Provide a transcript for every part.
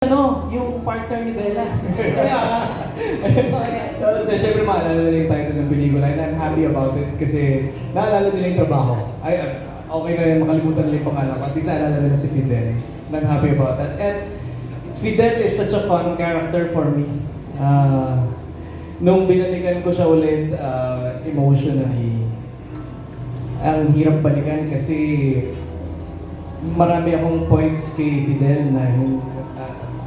ano, yung partner ni Bella. Kaya so, syempre maalala nila yung title ng pelikula and I'm happy about it kasi naalala nila yung trabaho. Ay, ah, okay na yun, makalimutan nila yung pangalan ko. At least naalala nila si Fidel. And I'm happy about that. And Fidel is such a fun character for me. Ah, nung binalikan ko siya ulit ah, emotionally, ang hirap balikan kasi marami akong points kay Fidel na yung uh,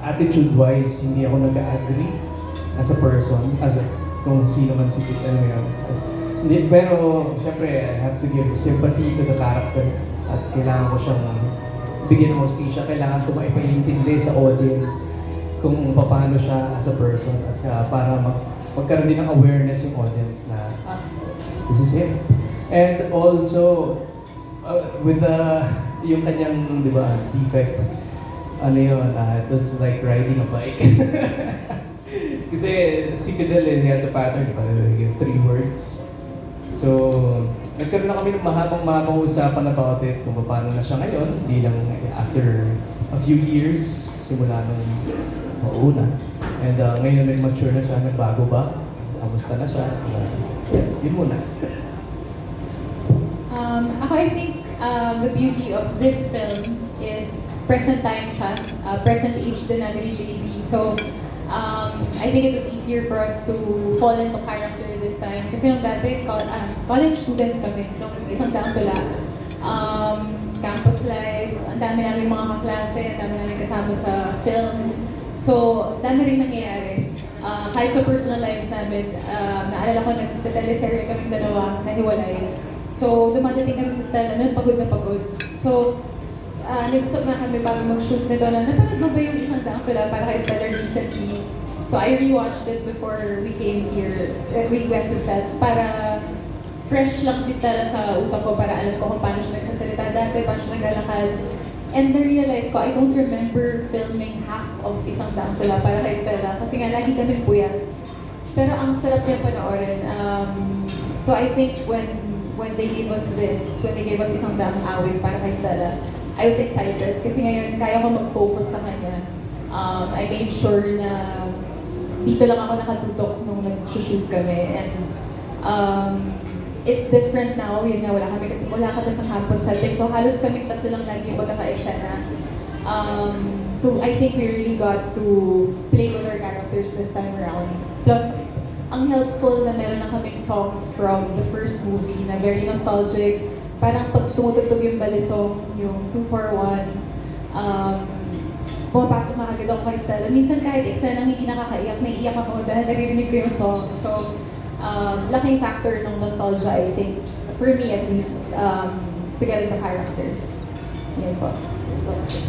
attitude-wise, hindi ako nag-agree as a person, as a, kung sino man si Fidel ngayon. Hindi, pero, syempre, I have to give sympathy to the character at kailangan ko siyang bigyan ng hostisya. Kailangan ko maipaintindi sa audience kung paano siya as a person at uh, para mag magkaroon din ng awareness yung audience na this is him. And also, uh, with the, yung kanyang, di ba, defect, ano yun, uh, it was like riding a bike. Kasi si Fidel, eh, has a pattern, yung three words. So, nagkaroon na kami ng mahabang-mahabang usapan about it, kung paano na siya ngayon, hindi lang after a few years, simula nung mauna. And uh, ngayon na mature na siya, nagbago ba? Kamusta na siya? Uh, yun muna. Um, ako, I think um, the beauty of this film is present time siya. Uh, present age din namin ni JC. So, um, I think it was easier for us to fall into character this time. Kasi nung dati, col- ah, college students kami, nung isang taong tula. Um, campus life, ang dami namin mga kaklase, ang dami namin kasama sa film. So, dami rin nangyayari. Ah, kahit sa personal lives namin, uh, naalala ko, nag-teleserye kaming dalawa na hiwalay. So, dumadating kami sa style, ano, pagod na pagod. So, uh, nag-usap na kami bago mag-shoot nito na napanood mo ba yung isang daang pala para kay Stellar recently? So, I rewatched it before we came here, uh, we went to set, para fresh lang si Stella sa utak ko para alam ko kung paano siya nagsasalita dati, paano siya naglalakad. And then realize ko, I don't remember filming half of isang daang tula para kay Stella kasi nga lagi kami puyat. Pero ang sarap niya panoorin. Um, so I think when when they gave us this, when they gave us isang daang awit para kay Stella, I was excited kasi ngayon kaya ko mag-focus sa kanya. Um, I made sure na dito lang ako nakatutok nung nag-shoot kami. And um, it's different now. Yun nga, wala kami, wala kami sa campus setting. So halos kami tatlo lang lagi yung magkaka-eksena. Um, so I think we really got to play with our characters this time around. Plus, ang helpful na meron na kaming songs from the first movie na very nostalgic. Parang pag tumutugtog yung balisong, yung 241, um, pumapasok na agad ako kay Stella. Minsan kahit eksena hindi nakakaiyak, naiiyak ako dahil naririnig ko yung song. So, um, laking factor ng nostalgia, I think, for me at least, um, to get into character. Yan po.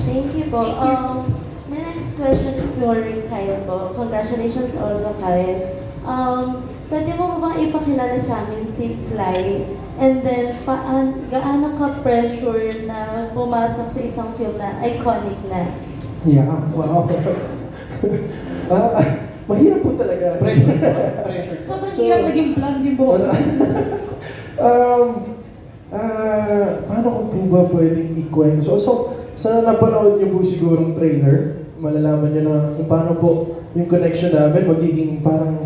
Thank you po. Thank you. Um, my next question is for Kyle po. Congratulations also, Kyle. Um, pwede mo ipakilala sa amin si Clyde? And then, paan, gaano ka-pressure na pumasok sa isang film na iconic na? Yeah, wow. ah, mahirap po talaga. Pressure. Pressure. Sobrang So- hirap naging blonde yung buhok. um, ah, paano ko po ba pwedeng ikwento? So, so, sa napanood niyo po sigurong trailer, malalaman niyo na kung paano po yung connection namin magiging parang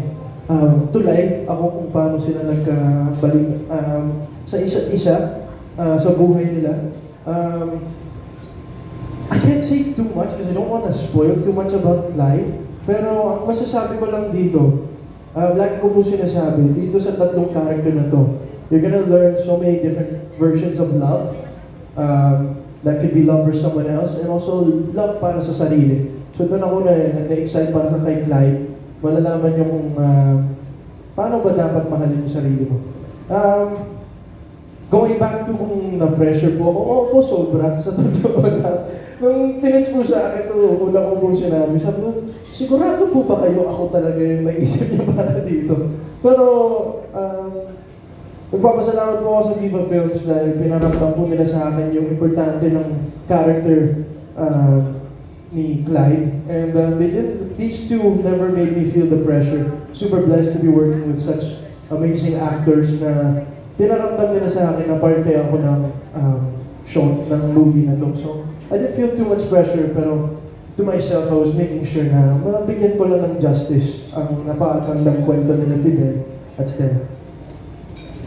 um, tulay ako kung paano sila nagkabalik um, sa isa't isa ah, sa buhay nila. Um, I can't say too much because I don't want to spoil too much about life. Pero ang masasabi ko lang dito, uh, lagi ko po sinasabi, dito sa tatlong character na to, you're gonna learn so many different versions of love. Um, that could be love for someone else and also love para sa sarili. So doon ako na, na-excite para kay Clyde. Malalaman niyo kung uh, paano ba dapat mahalin yung sarili mo. Um, Going back to kung na-pressure po ako, oo po, sobra, sa totoo lang. Nung tinits po sa akin ito, una ko po sinabi, sabi ko, sigurado po ba kayo ako talaga yung naisip niyo para dito? Pero, um, nagpapasalamat po ako sa Viva Films dahil pinaramdam po nila sa akin yung importante ng character uh, ni Clyde. And uh, they did, these two never made me feel the pressure. Super blessed to be working with such amazing actors na pinaramdam nila sa akin na part kaya ako ng um, show, ng movie na to. So, I didn't feel too much pressure, pero to myself, I was making sure na mabigyan ko lang ng justice ang napakagandang kwento nila Fidel at Stella.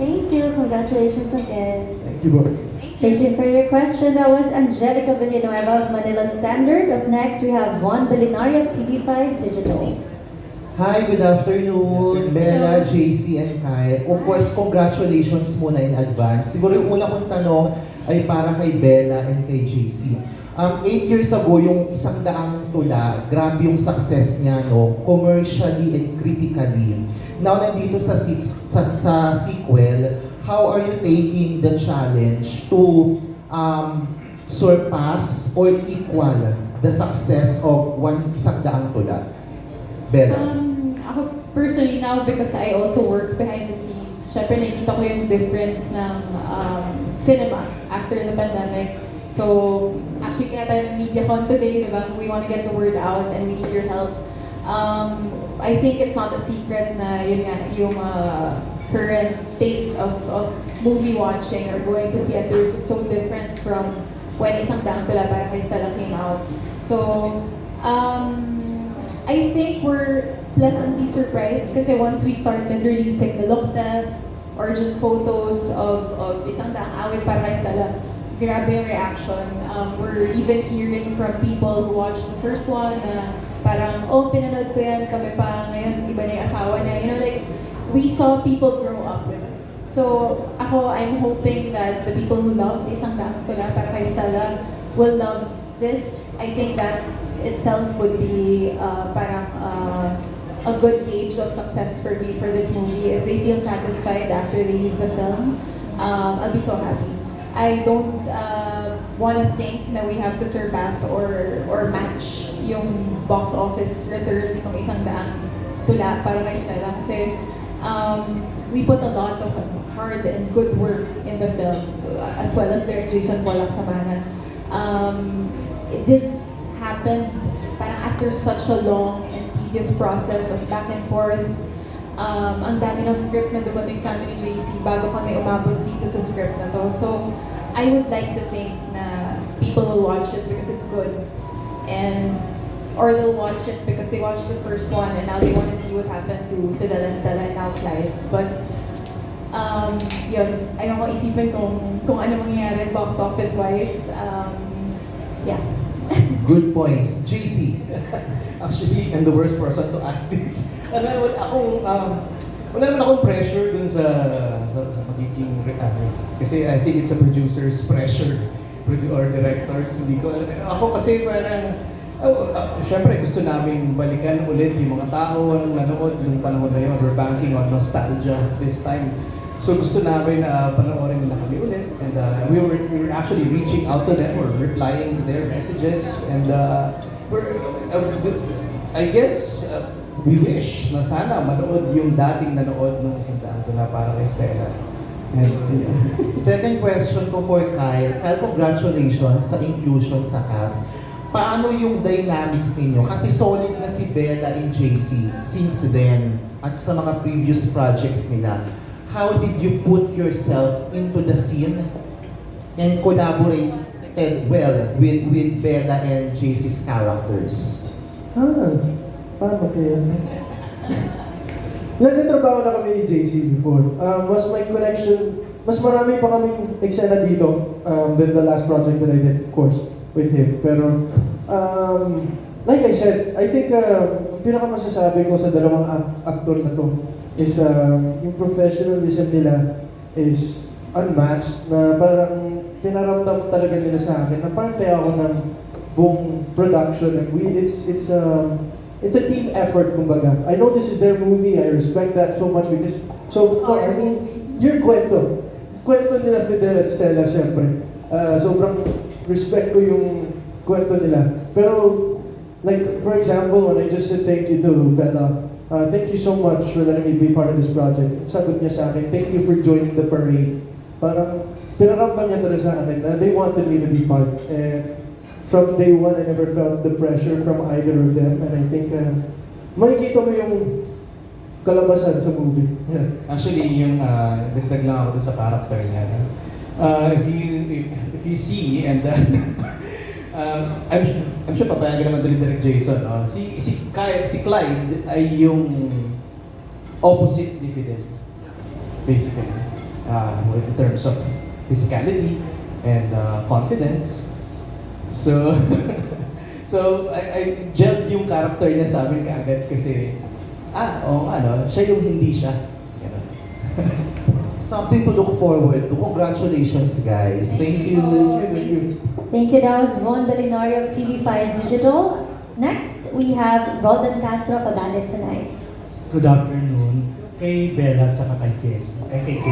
Thank you. Congratulations again. Thank you, bro. Thank you for your question. That was Angelica Villanueva of Manila Standard. Up next, we have Juan Belinari of TV5 Digital. Hi, good afternoon, Bella, JC, and Kai. Of course, congratulations muna in advance. Siguro yung una kong tanong ay para kay Bella and kay JC. Um, eight years ago, yung isang daang tula, grabe yung success niya, no? Commercially and critically. Now, nandito sa, six, sa, sa sequel, how are you taking the challenge to um, surpass or equal the success of one isang daang tula? Bella. Um, ako personally now, because I also work behind the scenes, syempre nakikita ko yung difference ng um, cinema after the pandemic. So, actually, kaya tayo MediaCon today, di ba? We want to get the word out and we need your help. Um, I think it's not a secret na yun nga, yung uh, current state of, of movie watching or going to theaters is so different from when Isang Daang Tula para kay Stella came out. So, um, I think we're pleasantly surprised kasi once we started releasing the look test or just photos of, of isang daang awit para kay Stella, yung reaction. Um, we're even hearing from people who watched the first one na parang, oh, pinanood ko yan, kami pa, ngayon iba na yung asawa niya. You know, like, we saw people grow up with us. So, ako, I'm hoping that the people who loved Isang Daang Tula para kay Stella will love this. I think that itself would be uh, parang uh, a good gauge of success for me for this movie. If they feel satisfied after they leave the film, um, I'll be so happy. I don't uh, want to think na we have to surpass or or match yung box office returns ng isang daang tula para kay Stella kasi um, we put a lot of hard and good work in the film as well as their Jason Pollock Samana. Um, this happened parang after such a long and tedious process of back and forths. Um, ang dami ng script na dumating sa amin ni JC bago kami umabot dito sa script na to. So, I would like to think na people will watch it because it's good. And, or they'll watch it because they watched the first one and now they want to see what happened to Fidel and Stella and now Clive. But, um, yun, ayaw ko isipin kung, kung ano mangyayari box office-wise. Um, yeah. Good points. JC. Actually, I'm the worst person to ask this. Ano, wala akong, um, wala naman akong pressure dun sa, sa, sa magiging ano, Kasi I think it's a producer's pressure. Or directors, hindi ko alam. Ako kasi parang, oh, uh, syempre gusto namin balikan ulit yung mga tao ang nanood nung panahon na yun. We're banking on nostalgia this time. So gusto namin na panoorin nila kami ulit. And uh, we, were, we were actually reaching out to them or replying to their messages. And uh, we're, uh, I guess, uh, we wish na sana manood yung dating nanood nung isang daan na para kay Stella. And, yeah. Second question ko for Kyle. Kyle, congratulations sa inclusion sa cast. Paano yung dynamics ninyo? Kasi solid na si Bella and JC since then at sa mga previous projects nila. How did you put yourself into the scene and collaborated well with, with Bella and JC's characters? Ah, paano kaya? Nagkatrabaho na kami ni JC before. Um, mas may connection, mas marami pa kaming eksena dito um, than the last project that I did, of course, with him. Pero, um, like I said, I think uh, ang pinakamasasabi ko sa dalawang act- actor na to is um, yung professionalism nila is unmatched na parang pinaramdam talaga nila sa akin na parte ako ng buong production and we it's it's um it's a team effort kumbaga. I know this is their movie. I respect that so much because so no, I mean your kwento. Kwento nila Fidel at Stella syempre. Uh, sobrang respect ko yung kwento nila. Pero like for example when I just said thank you to Bella Uh, thank you so much for letting me be part of this project. Sagot niya sa akin, thank you for joining the parade. Parang pinaramdam niya talaga sa akin na they wanted me to be part. And from day one, I never felt the pressure from either of them. And I think uh, makikita mo yung kalabasan sa movie. Yeah. Actually, yung uh, dagdag lang ako sa character niya. no? Uh, if you if, if you see and uh, um, I'm, I'm sure papayagan naman din ni Jason. No? Si, si, Kyle, si Clyde ay yung opposite ni Fidel. Basically. Uh, in terms of physicality and uh, confidence. So, so I, I gelled yung character niya sa amin kaagad kasi, ah, oo nga, no? siya yung hindi siya. Ganun. Something to look forward to. Congratulations, guys. Thank you. Thank you. Thank you. That was Von Belinario of TV5 Digital. Next, we have Roldan Castro of A Bandit Tonight. Good afternoon kay Bella at saka kay Jess. Eh, kay